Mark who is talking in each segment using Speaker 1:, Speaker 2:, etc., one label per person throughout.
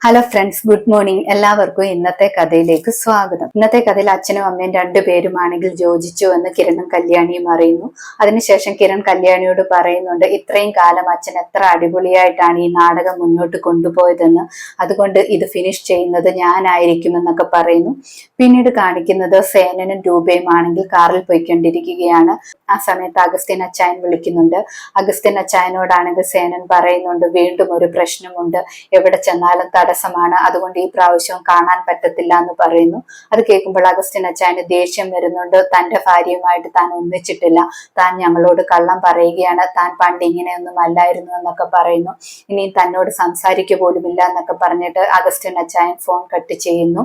Speaker 1: Hello friends good morning എല്ലാവർക്കും ഇന്നത്തെ കഥയിലേക്ക് സ്വാഗതം. ഇന്നത്തെ കഥയിൽ അച്ഛനും അമ്മയും രണ്ടുപേരുമാണെങ്കിൽ യോജിച്ചു എന്ന് കിരണും കല്യാണിയും അറിയുന്നു. അതിനുശേഷം കിരൺ കല്യാണിയോട് പറയുന്നുണ്ട് ഇത്രയും കാലം അച്ഛൻ എത്ര അടിപൊളിയായിട്ടാണ് ഈ നാടകം മുന്നോട്ട് കൊണ്ടുപോയതെന്ന്. അതുകൊണ്ട് ഇത് ഫിനിഷ് ചെയ്യുന്നത് ഞാനായിരിക്കുമെന്നൊക്കെ പറയുന്നു. പിന്നീട് കാണിക്കുന്നത് സേനനും രൂപയും ആണെങ്കിൽ കാറിൽ പോയിക്കൊണ്ടിരിക്കുകയാണ്. ആ സമയത്ത് അഗസ്റ്റിൻ അച്ചായൻ വിളിക്കുന്നുണ്ട്. അഗസ്റ്റിൻ അച്ചായനോടാണെങ്കിൽ സേനൻ പറയുന്നുണ്ട് വീണ്ടും ഒരു പ്രശ്നമുണ്ട്. എവിടെ ചെന്നാലും തടസ്സമാണ്. അതുകൊണ്ട് ഈ പ്രാവശ്യം കാണാൻ പറ്റത്തില്ല എന്ന് പറയുന്നു. അത് കേൾക്കുമ്പോൾ അഗസ്റ്റിൻ അച്ചായന് ദേഷ്യം വരുന്നുണ്ട്. തന്റെ ഭാര്യയുമായിട്ട് താൻ ഒന്നിച്ചിട്ടില്ല. താൻ ഞങ്ങളോട് കള്ളം പറയുകയാണ്. താൻ പണ്ട് ഇങ്ങനെയൊന്നും അല്ലായിരുന്നു എന്നൊക്കെ പറയുന്നു. ഇനി തന്നോട് സംസാരിക്കുക പോലുമില്ല എന്നൊക്കെ പറഞ്ഞിട്ട് അഗസ്റ്റിൻ അച്ചായൻ ഫോൺ കട്ട് ചെയ്യുന്നു.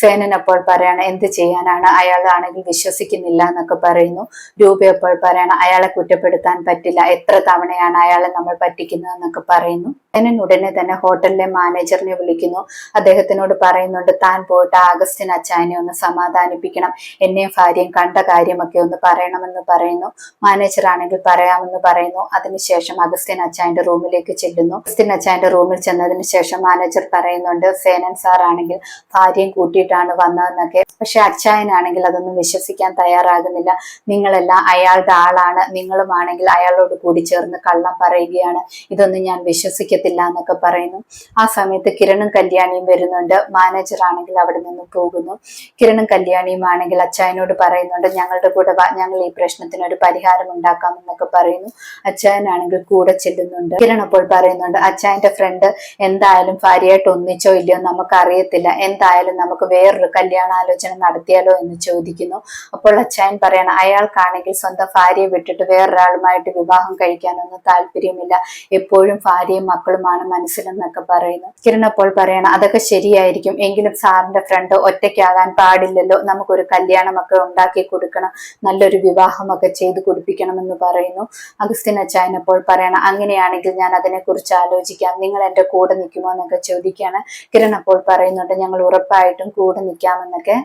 Speaker 1: സേനൻ അപ്പോൾ പറയാണ് എന്ത് ചെയ്യാനാണ്? അയാളാണെങ്കിൽ വിശ്വസിക്കുന്നില്ല എന്നൊക്കെ പറയുന്നു. രൂപ അപ്പോൾ പറയാണ് അയാളെ കുറ്റപ്പെടുത്താൻ പറ്റില്ല. എത്ര തവണയാണ് അയാളെ നമ്മൾ പറ്റിക്കുന്നത് എന്നൊക്കെ പറയുന്നു. സേനൻ ഉടനെ തന്നെ ഹോട്ടലിലെ മാനേജറിനെ വിളിക്കുന്നു. അദ്ദേഹത്തിനോട് പറയുന്നുണ്ട് താൻ പോയിട്ട് ആഗസ്റ്റിൻ അച്ചായനെ ഒന്ന് സമാധാനിപ്പിക്കണം. എന്നെയും ഭാര്യയും കണ്ട കാര്യമൊക്കെ ഒന്ന് പറയണമെന്ന് പറയുന്നു. മാനേജർ ആണെങ്കിൽ പറയാമെന്ന് പറയുന്നു. അതിനുശേഷം അഗസ്റ്റിൻ അച്ചായന്റെ റൂമിലേക്ക് ചെല്ലുന്നു. അഗസ്റ്റിൻ അച്ചായന്റെ റൂമിൽ ചെന്നതിന് ശേഷം മാനേജർ പറയുന്നുണ്ട് സേനൻ സാർ ആണെങ്കിൽ ഭാര്യയും കൂട്ടിയിട്ടാണ് വന്നതെന്നൊക്കെ. പക്ഷെ അച്ചായനാണെങ്കിൽ അതൊന്നും വിശ്വസിക്കാൻ തയ്യാറാകുന്നില്ല. നിങ്ങളെല്ലാം അയാളുടെ ആളാണ്. നിങ്ങളുമാണെങ്കിൽ അയാളോട് കൂടി ചേർന്ന് കള്ളം പറയുകയാണ്. ഇതൊന്നും ഞാൻ വിശ്വസിക്കത്തില്ല എന്നൊക്കെ പറയുന്നു. ആ സമയത്ത് കിരണും കല്യാണിയും വരുന്നുണ്ട്. മാനേജർ ആണെങ്കിൽ അവിടെ നിന്ന് പോകുന്നു. കിരണും കല്യാണിയും ആണെങ്കിൽ അച്ചായനോട് പറയുന്നുണ്ട് ഞങ്ങളുടെ കൂടെ ഞങ്ങൾ ഈ പ്രശ്നത്തിന് ഒരു പരിഹാരം ഉണ്ടാക്കാം എന്നൊക്കെ പറയുന്നു. അച്ചായനാണെങ്കിൽ കൂടെ ചെല്ലുന്നുണ്ട്. കിരൺ അപ്പോൾ പറയുന്നുണ്ട് അച്ചായന്റെ ഫ്രണ്ട് എന്തായാലും ഭാര്യയായിട്ട് ഒന്നിച്ചോ ഇല്ലയോ നമുക്ക് അറിയത്തില്ല എന്തായാലും നമുക്ക് വേറൊരു കല്യാണാലോചന നടത്തിയാലോ എന്ന് ചോദിക്കുന്നു. അപ്പോൾ അച്ചായൻ പറയണം അയാൾക്കാണെങ്കിൽ സ്വന്തം ഭാര്യയെ വിട്ടിട്ട് വേറൊരാളുമായിട്ട് വിവാഹം കഴിക്കാനൊന്നും താല്പര്യമില്ല. എപ്പോഴും ഭാര്യയും മക്കളുമാണ് മനസ്സിലെന്നൊക്കെ പറയുന്നു. കിരൺ അപ്പോൾ പറയണം അതൊക്കെ ശരിയായിരിക്കും. എങ്കിലും സാറിന്റെ ഫ്രണ്ട് ഒറ്റയ്ക്കാകാൻ പാടില്ലല്ലോ. നമുക്കൊരു കല്യാണമൊക്കെ ഉണ്ടാക്കി കൊടുക്കണം. നല്ലൊരു വിവാഹമൊക്കെ ചെയ്ത് കുടിപ്പിക്കണമെന്ന് പറയുന്നു. അഗസ്റ്റിൻ അച്ചായൻ അപ്പോൾ പറയണം അങ്ങനെയാണെങ്കിൽ ഞാൻ അതിനെക്കുറിച്ച് ആലോചിക്കാം. നിങ്ങൾ എന്റെ കൂടെ നിൽക്കുമോ? എന്നൊക്കെ ചോദിക്കുകയാണ്. കിരൺ അപ്പോൾ പറയുന്നുണ്ട് ഞങ്ങൾ ഉറപ്പായിട്ടും കൂടെ നിൽക്കാമെന്നൊക്കെ.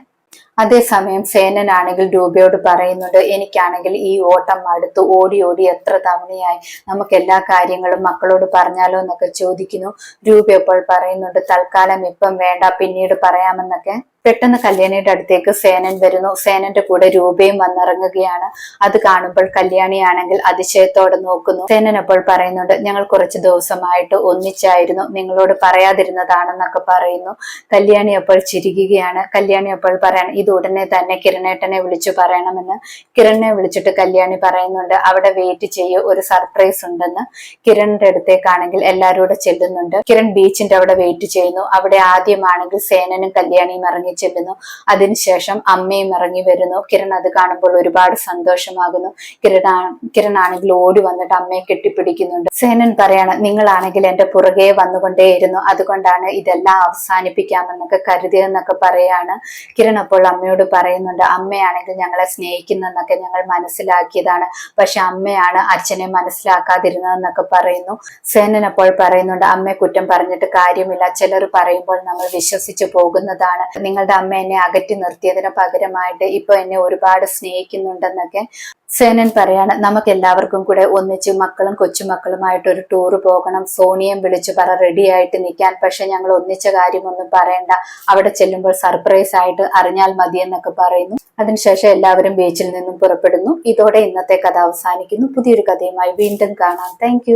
Speaker 1: അതേസമയം സേനനാണെങ്കിൽ രൂപയോട് പറയുന്നുണ്ട് എനിക്കാണെങ്കിൽ ഈ ഓട്ടം അടുത്ത് ഓടി ഓടി എത്ര തവണയായി നമുക്ക് എല്ലാ കാര്യങ്ങളും മക്കളോട് പറഞ്ഞാലോ എന്നൊക്കെ ചോദിക്കുന്നു. രൂപ ഇപ്പോൾ പറയുന്നുണ്ട് തൽക്കാലം ഇപ്പം വേണ്ട പിന്നീട് പറയാമെന്നൊക്കെ. പെട്ടെന്ന് കല്യാണിയുടെ അടുത്തേക്ക് സേനൻ വരുന്നു. സേനന്റെ കൂടെ രൂപയും വന്നിറങ്ങുകയാണ്. അത് കാണുമ്പോൾ കല്യാണിയാണെങ്കിൽ അതിശയത്തോടെ നോക്കുന്നു. സേനൻ അപ്പോൾ പറയുന്നുണ്ട് ഞങ്ങൾ കുറച്ച് ദിവസമായിട്ട് ഒന്നിച്ചായിരുന്നു നിങ്ങളോട് പറയാതിരുന്നതാണെന്നൊക്കെ പറയുന്നു. കല്യാണി അപ്പോൾ ചിരിക്കുകയാണ്. കല്യാണി അപ്പോൾ പറയണം ഇത് ഉടനെ തന്നെ കിരണേട്ടനെ വിളിച്ചു പറയണമെന്ന് കിരണിനെ വിളിച്ചിട്ട് കല്യാണി പറയുന്നുണ്ട്. അവിടെ വെയിറ്റ് ചെയ്യൂ ഒരു സർപ്രൈസ് ഉണ്ടെന്ന് കിരണിന്റെ അടുത്തേക്കാണെങ്കിൽ എല്ലാവരും കൂടെ ചെല്ലുന്നുണ്ട്. കിരൺ ബീച്ചിന്റെ അവിടെ വെയിറ്റ് ചെയ്യുന്നു. അവിടെ ആദ്യമാണെങ്കിൽ സേനനും കല്യാണിയും ഇറങ്ങി ചെല്ലുന്നു. അതിനുശേഷം അമ്മയും ഇറങ്ങി വരുന്നു. കിരൺ അത് കാണുമ്പോൾ ഒരുപാട് സന്തോഷമാകുന്നു. കിരൺ ആണെങ്കിൽ ഓടി വന്നിട്ട് അമ്മയെ കെട്ടിപ്പിടിക്കുന്നുണ്ട്. സേനൻ പറയാണ് നിങ്ങളാണെങ്കിൽ എന്റെ പുറകെ വന്നുകൊണ്ടേയിരുന്നു. അതുകൊണ്ടാണ് ഇതെല്ലാം അവസാനിപ്പിക്കാമെന്നൊക്കെ കരുതിയെന്നൊക്കെ പറയാണ് കിരൺ അപ്പോൾ അമ്മയോട് പറയുന്നുണ്ട് അമ്മയാണെങ്കിൽ ഞങ്ങളെ സ്നേഹിക്കുന്നെന്നൊക്കെ ഞങ്ങൾ മനസ്സിലാക്കിയതാണ്. പക്ഷെ അമ്മയാണ് അച്ഛനെ മനസ്സിലാക്കാതിരുന്നതെന്നൊക്കെ പറയുന്നു. സേനൻ അപ്പോൾ പറയുന്നുണ്ട് അമ്മയെ കുറ്റം പറഞ്ഞിട്ട് കാര്യമില്ല. ചിലർ പറയുമ്പോൾ നമ്മൾ വിശ്വസിച്ചു പോകുന്നതാണ്. നിങ്ങളുടെ അമ്മ എന്നെ അകറ്റി നിർത്തിയതിന് പകരമായിട്ട് ഇപ്പൊ എന്നെ ഒരുപാട് സ്നേഹിക്കുന്നുണ്ടെന്നൊക്കെ സേനൻ പറയാണ് നമുക്ക് എല്ലാവർക്കും കൂടെ ഒന്നിച്ച് മക്കളും കൊച്ചുമക്കളുമായിട്ട് ഒരു ടൂർ പോകണം. സോണിയം വിളിച്ചു പറ റെഡി ആയിട്ട് നിൽക്കാൻ പക്ഷെ ഞങ്ങൾ ഒന്നിച്ച കാര്യമൊന്നും പറയണ്ട. അവിടെ ചെല്ലുമ്പോൾ സർപ്രൈസ് ആയിട്ട് അറിഞ്ഞാൽ മതി എന്നൊക്കെ പറയുന്നു. അതിനുശേഷം എല്ലാവരും ബീച്ചിൽ നിന്നും പുറപ്പെടുന്നു. ഇതോടെ ഇന്നത്തെ കഥ അവസാനിക്കുന്നു. പുതിയൊരു കഥയുമായി വീണ്ടും കാണാം. താങ്ക്